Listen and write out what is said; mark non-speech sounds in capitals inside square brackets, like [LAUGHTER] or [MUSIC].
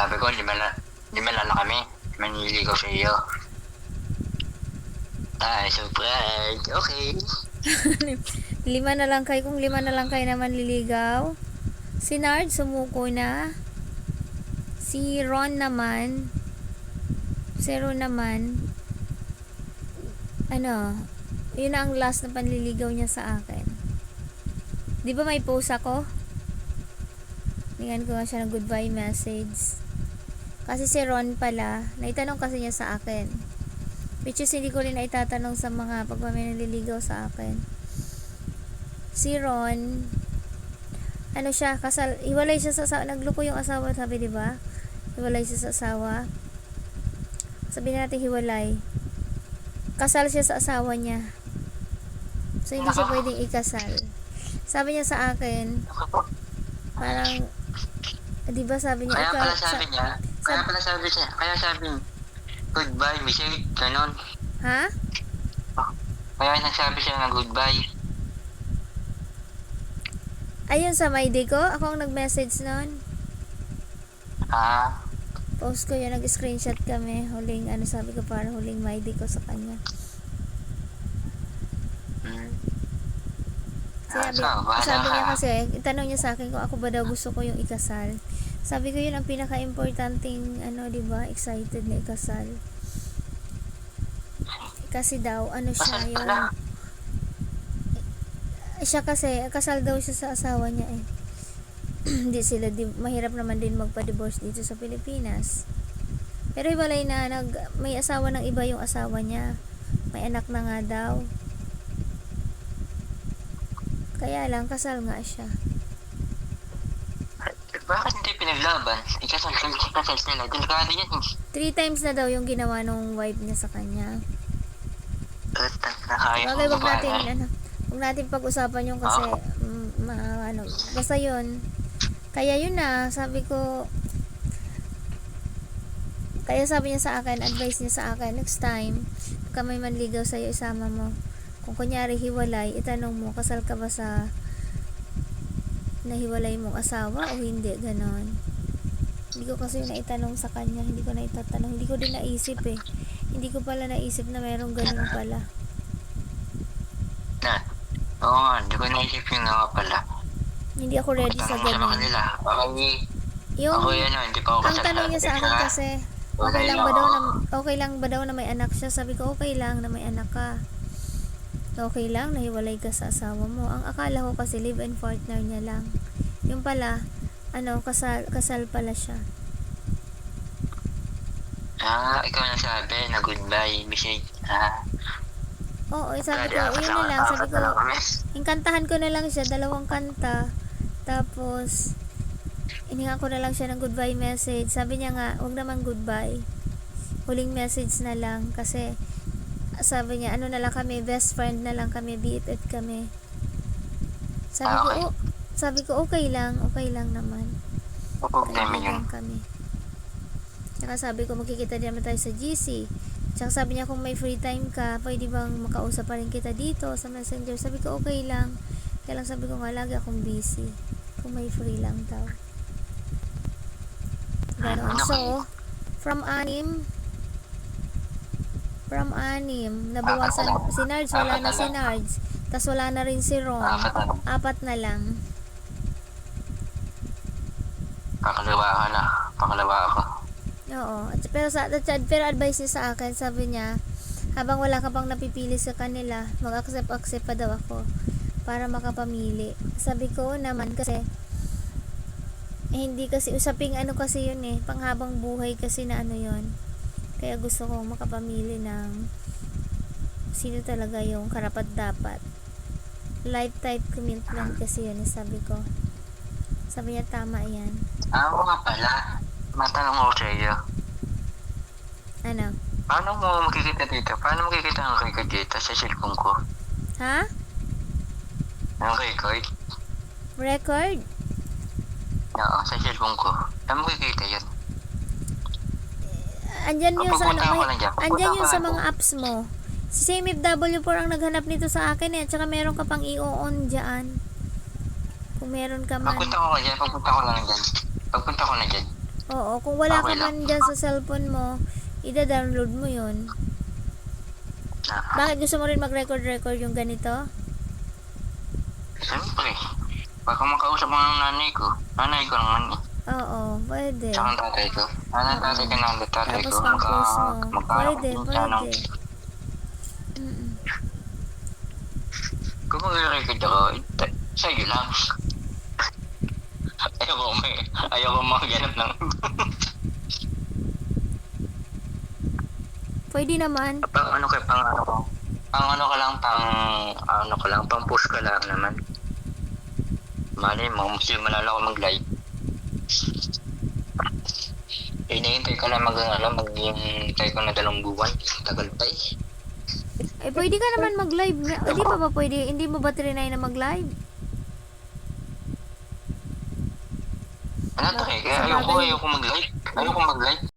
Sabi ko, lima na, lima na kami. Maniligaw sa iyo. Ay, surprise. Okay. [LAUGHS] lima na lang kayo. Kung lima na lang kayo naman liligaw. Si Nard, sumuko na. Si Ron naman. Si Ron naman. Ano, yun na ang last na panliligaw niya sa akin. Di ba may post ako? Tingnan ko nga siya ng goodbye message. Kasi si Ron pala, naitanong kasi niya sa akin. Which is hindi ko rin naitatanong sa mga pag may naliligaw sa akin. Si Ron, ano siya, kasal, hiwalay siya sa asawa, nagluko yung asawa, sabi di ba? Hiwalay siya sa asawa. Sabi natin hiwalay. Kasal siya sa asawa niya. So, hindi siya pwedeng ikasal. Sabi niya sa akin, parang, di ba sabi niya, Kaya ikaw, pala sa- sabi niya, kaya pala sabi niya, kaya sabi goodbye, message, ganon. ha? Kaya nagsabi siya ng goodbye. Ayun sa my day ko, ako ang nag-message noon. Ah, Post ko yun, nag-screenshot kami. Huling, ano sabi ko, para huling my ko sa kanya. mm. Sabi, sabi niya ka. kasi, itanong niya sa akin kung ako ba daw gusto ko yung ikasal. Sabi ko yun ang pinaka-importanting, ano, di ba, excited na ikasal. Kasi daw, ano siya, yung... pala. Siya kasi, kasal daw siya sa asawa niya eh. [CLEARS THROAT] Hindi sila, di, mahirap naman din magpa-divorce dito sa Pilipinas. Pero hiwalay na, nag, may asawa ng iba yung asawa niya. May anak na nga daw. Kaya lang, kasal nga siya. Bakit hindi pinaglaban? Ikasal ka, ikasal sila. Delikado yan. Three times na daw yung ginawa nung wife niya sa kanya. Puta, nakaya Bagay, ko wag natin, ano, wag natin pag-usapan yung kasi, mm, ma, ano, basta yun. Kaya yun na, sabi ko, kaya sabi niya sa akin, advice niya sa akin, next time, pagka may manligaw sa'yo, isama mo. Kung kunyari hiwalay, itanong mo, kasal ka ba sa nahiwalay mong asawa o hindi, ganon. Hindi ko kasi naitanong sa kanya, hindi ko naitatanong, hindi ko din naisip eh. Hindi ko pala naisip na mayroong ganun pala. Na. Oo nga, hindi ko naisip yun nga pala. Hindi ako ready sa Tanong sa ganun. kanila. Ako, Yung, ako yan, hindi pa ako ang tanong niya sa akin kasi, okay lang ba daw na, okay lang ba daw na may anak siya? Sabi ko, okay lang na may anak ka. Okay lang, nahiwalay ka sa asawa mo. Ang akala ko kasi live-in partner niya lang. Yung pala, ano, kasal, kasal pala siya. Ah, ikaw na sabi na goodbye, message. Ah, Oo, eh, sabi ko, yun na lang. Sabi ko. Inkantahan ko na lang siya, dalawang kanta. Tapos, ininga ko na lang siya ng goodbye message. Sabi niya nga, wag naman goodbye. Huling message na lang. Kasi, sabi niya, ano na lang kami, best friend na lang kami, BFF kami. Sabi Ah, ko, okay. oh, sabi ko, okay lang, okay lang naman. Problema yun. Kaibigan kami. Tsaka sabi ko, magkikita din naman tayo sa GC. Tsaka sabi niya, kung may free time ka, pwede bang makausap pa rin kita dito sa messenger? Sabi ko, okay lang. Kaya lang sabi ko nga, lagi akong busy. Kung may free lang daw. Ganon. Okay. So, from anim, from anim, nabawasan, si Nards, wala na si Nards. Tapos wala na rin si Ron. Apat na. Apat na lang. Pakalawa ka na. Pakalawa ako. Oo. At- Pero, sa, at- pero advice niya sa akin, sabi niya, habang wala ka pang napipili sa kanila, mag-accept-accept pa daw ako para makapamili. Sabi ko naman kasi, eh, hindi kasi, usaping ano kasi yun eh, panghabang buhay kasi na ano yun. Kaya gusto ko makapamili ng sino talaga yung karapat dapat. Lifetime commitment kasi yun, eh, sabi ko. Sabi niya, tama yan. Oo nga pala. Matanong ako sa iyo. Ano? Paano mo makikita dito? Paano makikita ang record dito sa cellphone ko? Ha? Ang record? Record? Oo, sa cellphone ko. Paano makikita yun? Andyan yun sa ano, may, andyan yun sa mga apps mo. Si CMFW4 ang naghanap nito sa akin eh. Tsaka meron ka pang i-on dyan. Kung meron ka man. Pagpunta ko dyan, pagpunta ko lang dyan. Pagpunta ko na dyan. Oo, kung wala ka Okay man dyan sa cellphone mo, ida-download mo yun. Ah, Bakit gusto mo rin mag-record-record yung ganito? siyempre. Baka makausap mo ng nanay ko. Nanay ko naman eh. Oo, pwede. Tsaka ang tatay ko. Nanay, tatay ka naman. Tatay Tapos ko. pang Magka, post mo. magkaano Pwede, ko sana. pwede. Mm-mm. Kung mag-record ako, sa'yo lang. [LAUGHS] Ayoko may, ayoko magaganap ng [LAUGHS] Pwede naman. pang ano kay pang ano ko. Pang ano ka lang, pang ano ka lang, pang push ka lang naman. Mali mo, mas yung malala ko mag-live. Eh, hinihintay ka lang mag, ano, mag-hintay ko na dalawang buwan. Tagal pa eh. Eh, pwede ka naman mag-live. Hindi pa ba pwede? Hindi mo ba trinay na mag-live? Ano to eh, kaya ayoko, ayoko mag-live. Ayoko mag-live.